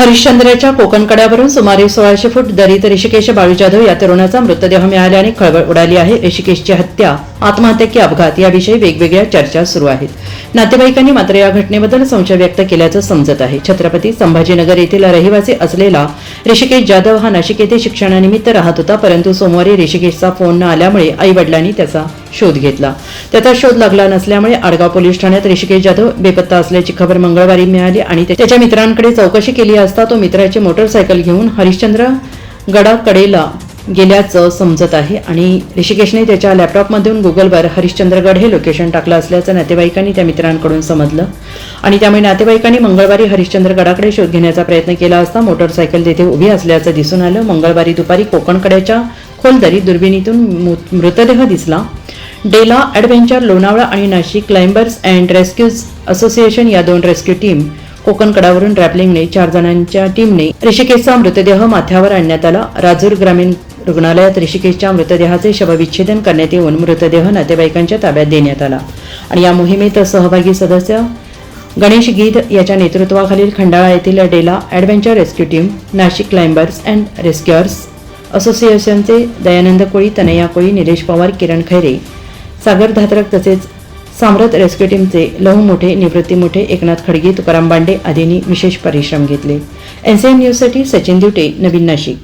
हरिश्चंद्राच्या कोकण कड्यावरून सुमारे सोळाशे फूट दरीत ऋषिकेश बाळू जाधव या तरुणाचा मृतदेह मिळाल्याने खळबळ उडाली आहे. ऋषिकेशची हत्या आत्महत्या की अपघात याविषयी वेगवेगळ्या चर्चा सुरू आहेत. नातेवाईकांनी मात्र या घटनेबद्दल संशय व्यक्त केल्याचं समजत आहे. छत्रपती संभाजीनगर येथील रहिवासी असलेला ऋषिकेश जाधव हा नाशिक येथे शिक्षणानिमित्त राहत होता परंतु सोमवारी ऋषिकेशचा फोन न आल्यामुळे आई वडिलांनी त्याचा शोध घेतला. त्याचा शोध लागला नसल्यामुळे आडगाव पोलीस ठाण्यात ऋषिकेश जाधव बेपत्ता असल्याची खबर मंगळवारी मिळाली आणि ते- त्याच्या मित्रांकडे चौकशी केली असता तो मित्राची मोटरसायकल घेऊन हरिश्चंद्र गडाकडेला गेल्याचं समजत आहे. आणि ऋषिकेशने त्याच्या लॅपटॉपमधून गुगलवर हरिश्चंद्रगड हे लोकेशन टाकलं असल्याचं नातेवाईकांनी त्या मित्रांकडून समजलं. आणि त्यामुळे नातेवाईकांनी मंगळवारी हरिश्चंद्रगडाकडे शोध घेण्याचा प्रयत्न केला असता मोटरसायकल तेथे उभी असल्याचं दिसून आलं. मंगळवारी दुपारी कोकणकड्याच्या खोलदरीत दुर्बिणीतून मृतदेह दिसला. डेला ॲडव्हेंचर लोणावळा आणि Nashik climbers and rescues association या दोन रेस्क्यू टीम कोकण कडावरून रॅपलिंगने चार जणांच्या टीमने ऋषिकेशचा मृतदेह माथ्यावर आणण्यात आला. राजूर ग्रामीण रुग्णालयात ऋषिकेशच्या मृतदेहाचे शवविच्छेदन करण्यात येऊन मृतदेह नातेवाईकांच्या ताब्यात देण्यात आला. आणि या मोहिमेत सहभागी सदस्य गणेश गीध याच्या नेतृत्वाखालील खंडाळा येथील Della adventure rescue team Nashik climbers and rescuers असोसिएशनचे दयानंद कोळी तनया कोळी निलेश पवार किरण खैरे सागर धात्रक तसेच साम्रत रेस्क्यू टीमचे लहू मोठे निवृत्ती मोठे एकनाथ खडगे तुकाराम बांडे आदींनी विशेष परिश्रम घेतले. एन न्यूजसाठी सचिन दिवटे नवीन नाशिक.